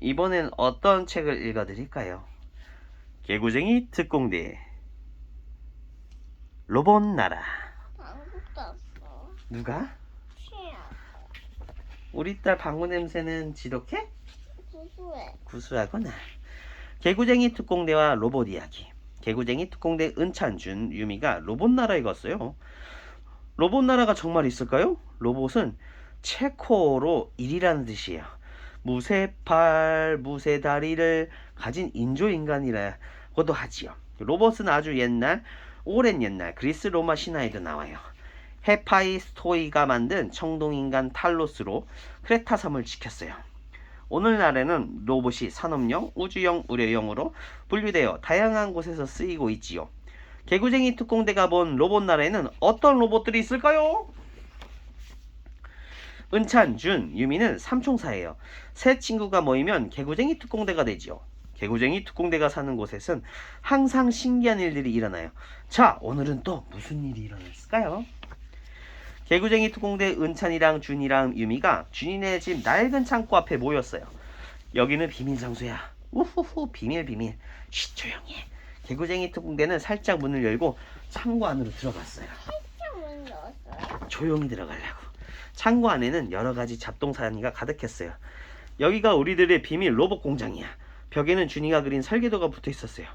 이번엔 어떤 책을 읽어드릴까요? 개구쟁이 특공대 로봇 나라. 누가? 우리 딸 방구 냄새는 지독해? 구수해. 구수하구나. 개구쟁이 특공대와 로봇 이야기. 개구쟁이 특공대 은찬준, 유미가 로봇 나라에 갔어요. 로봇 나라가 정말 있을까요? 로봇은 체코로 일이라는 뜻이에요. 무쇠 팔, 무쇠 다리를 가진 인조인간이라고도 하지요. 로봇은 아주 옛날, 오랜 옛날 그리스 로마 신화에도 나와요. 헤파이스토이가 만든 청동인간 탈로스로 크레타 섬을 지켰어요. 오늘날에는 로봇이 산업용, 우주용, 의료용으로 분류되어 다양한 곳에서 쓰이고 있지요. 개구쟁이 특공대가 본 로봇 나라에는 어떤 로봇들이 있을까요? 은찬, 준, 유미는 삼총사예요. 세 친구가 모이면 개구쟁이 특공대가 되지요. 개구쟁이 특공대가 사는 곳에선 항상 신기한 일들이 일어나요. 자, 오늘은 또 무슨 일이 일어났을까요? 개구쟁이 특공대 은찬이랑 준이랑 유미가 준이네 집 낡은 창고 앞에 모였어요. 여기는 비밀 장소야. 우후후 비밀 비밀. 쉿 조용히 해. 개구쟁이 특공대는 살짝 문을 열고 창고 안으로 들어갔어요. 문 열었어요? 조용히 들어가려고. 창고 안에는 여러 가지 잡동사니가 가득했어요. 여기가 우리들의 비밀 로봇 공장이야. 벽에는 준이가 그린 설계도가 붙어 있었어요.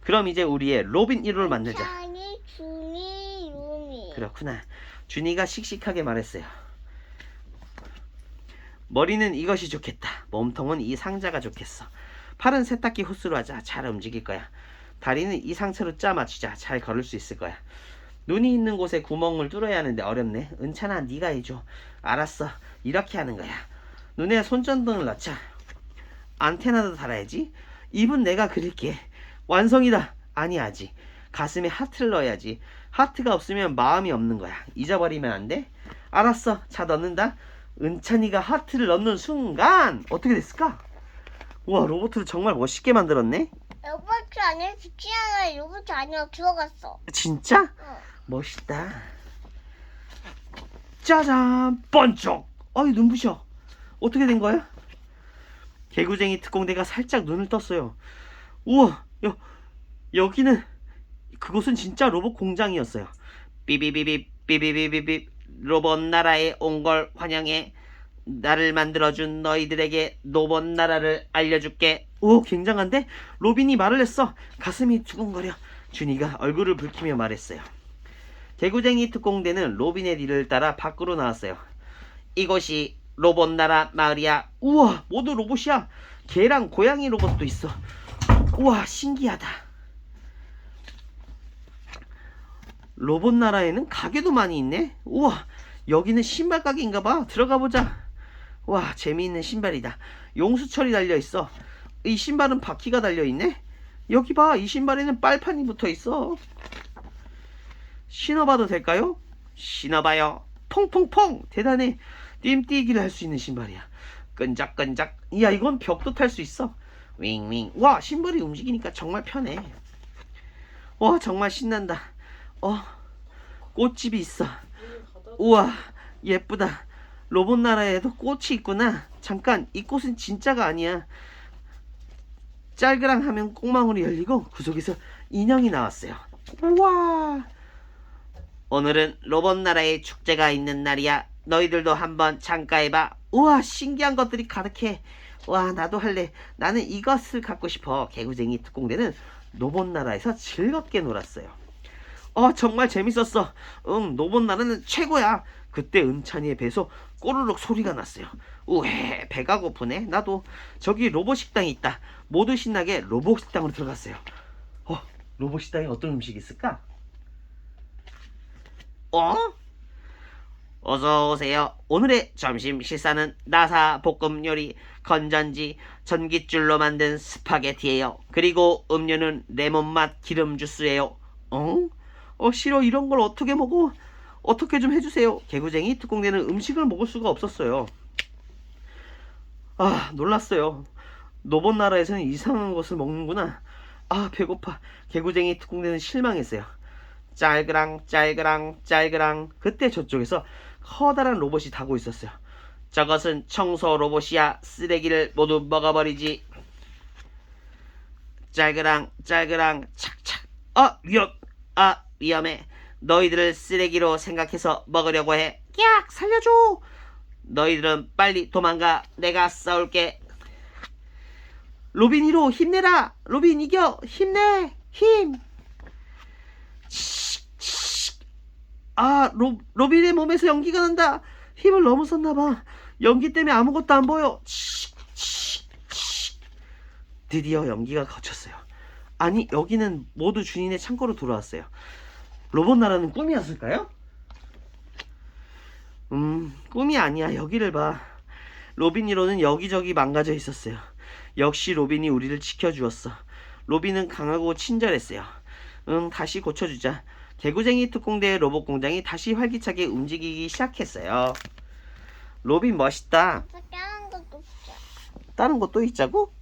그럼 이제 우리의 로빈 1호를 만들자. 찬이, 준이, 유미. 그렇구나. 준이가 씩씩하게 말했어요. 머리는 이것이 좋겠다. 몸통은 이 상자가 좋겠어. 팔은 세탁기 호스로 하자. 잘 움직일 거야. 다리는 이 상체로 짜 맞추자. 잘 걸을 수 있을 거야. 눈이 있는 곳에 구멍을 뚫어야 하는데 어렵네. 은찬아, 네가 해줘. 알았어. 이렇게 하는 거야. 눈에 손전등을 넣자. 안테나도 달아야지. 입은 내가 그릴게. 완성이다. 아니 아직. 가슴에 하트를 넣어야지. 하트가 없으면 마음이 없는 거야. 잊어버리면 안 돼? 알았어. 자 넣는다. 은찬이가 하트를 넣는 순간 어떻게 됐을까? 우와 로봇을 정말 멋있게 만들었네. 로봇 안에 붙지 않아. 로봇 안에 들어갔어. 진짜? 어. 멋있다. 짜잔 번쩍. 어이 눈부셔. 어떻게 된 거야? 개구쟁이 특공대가 살짝 눈을 떴어요. 우와 여 여기는 그곳은 진짜 로봇 공장이었어요. 삐비비비 삐비비비비 로봇 나라에 온 걸 환영해. 나를 만들어준 너희들에게 로봇 나라를 알려줄게. 오 굉장한데? 로빈이 말을 했어. 가슴이 두근거려. 준이가 얼굴을 붉히며 말했어요. 개구쟁이 특공대는 로빈의 뒤를 따라 밖으로 나왔어요. 이곳이 로봇 나라 마을이야. 우와 모두 로봇이야. 개랑 고양이 로봇도 있어. 우와 신기하다. 로봇 나라에는 가게도 많이 있네. 우와 여기는 신발 가게인가 봐. 들어가 보자. 와 재미있는 신발이다. 용수철이 달려 있어. 이 신발은 바퀴가 달려 있네. 여기 봐. 이 신발에는 빨판이 붙어 있어. 신어봐도 될까요? 신어봐요. 퐁퐁퐁 대단해. 뜀뛰기를 할 수 있는 신발이야. 끈적끈적. 야 이건 벽도 탈 수 있어. 윙윙. 와 신발이 움직이니까 정말 편해. 와 정말 신난다. 어 꽃집이 있어. 우와 예쁘다. 로봇 나라에도 꽃이 있구나. 잠깐 이 꽃은 진짜가 아니야. 짤그랑 하면 꽁망울이 열리고 그 속에서 인형이 나왔어요. 우와. 오늘은 로봇 나라의 축제가 있는 날이야. 너희들도 한번 참가해봐. 우와 신기한 것들이 가득해. 와 나도 할래. 나는 이것을 갖고 싶어. 개구쟁이 특공대는 로봇 나라에서 즐겁게 놀았어요. 어 정말 재밌었어. 응 로봇 나라는 최고야. 그때 은찬이의 배에서 꼬르륵 소리가 났어요. 우에 배가 고프네. 나도 저기 로봇 식당이 있다. 모두 신나게 로봇 식당으로 들어갔어요. 어 로봇 식당에 어떤 음식이 있을까? 어? 어서 오세요. 오늘의 점심 식사는 나사 볶음 요리, 건전지, 전깃줄로 만든 스파게티예요. 그리고 음료는 레몬 맛 기름 주스예요. 어? 어 싫어 이런 걸 어떻게 먹어? 어떻게 좀 해주세요. 개구쟁이 특공대는 음식을 먹을 수가 없었어요. 아 놀랐어요. 노본 나라에서는 이상한 것을 먹는구나. 아 배고파. 개구쟁이 특공대는 실망했어요. 짤그랑 짤그랑 짤그랑 그때 저쪽에서 커다란 로봇이 타고 있었어요. 저것은 청소 로봇이야. 쓰레기를 모두 먹어버리지. 짤그랑 짤그랑 착착. 아 위험. 아 위험해. 너희들을 쓰레기로 생각해서 먹으려고 해. 야 살려줘. 너희들은 빨리 도망가. 내가 싸울게. 로빈 히로 힘내라. 로빈 이겨. 힘내. 힘. 아, 로, 로빈의 몸에서 연기가 난다. 힘을 너무 썼나 봐. 연기 때문에 아무것도 안 보여. 칙, 칙, 칙. 드디어 연기가 거쳤어요. 아니, 여기는 모두 주인의 창고로 돌아왔어요. 로봇 나라는 꿈이었을까요? 음, 꿈이 아니야. 여기를 봐. 로빈이로는 여기저기 망가져 있었어요. 역시 로빈이 우리를 지켜주었어. 로빈은 강하고 친절했어요. 응, 다시 고쳐주자. 개구쟁이 특공대의 로봇 공장이 다시 활기차게 움직이기 시작했어요. 로빈 멋있다. 다른 것도 있자고?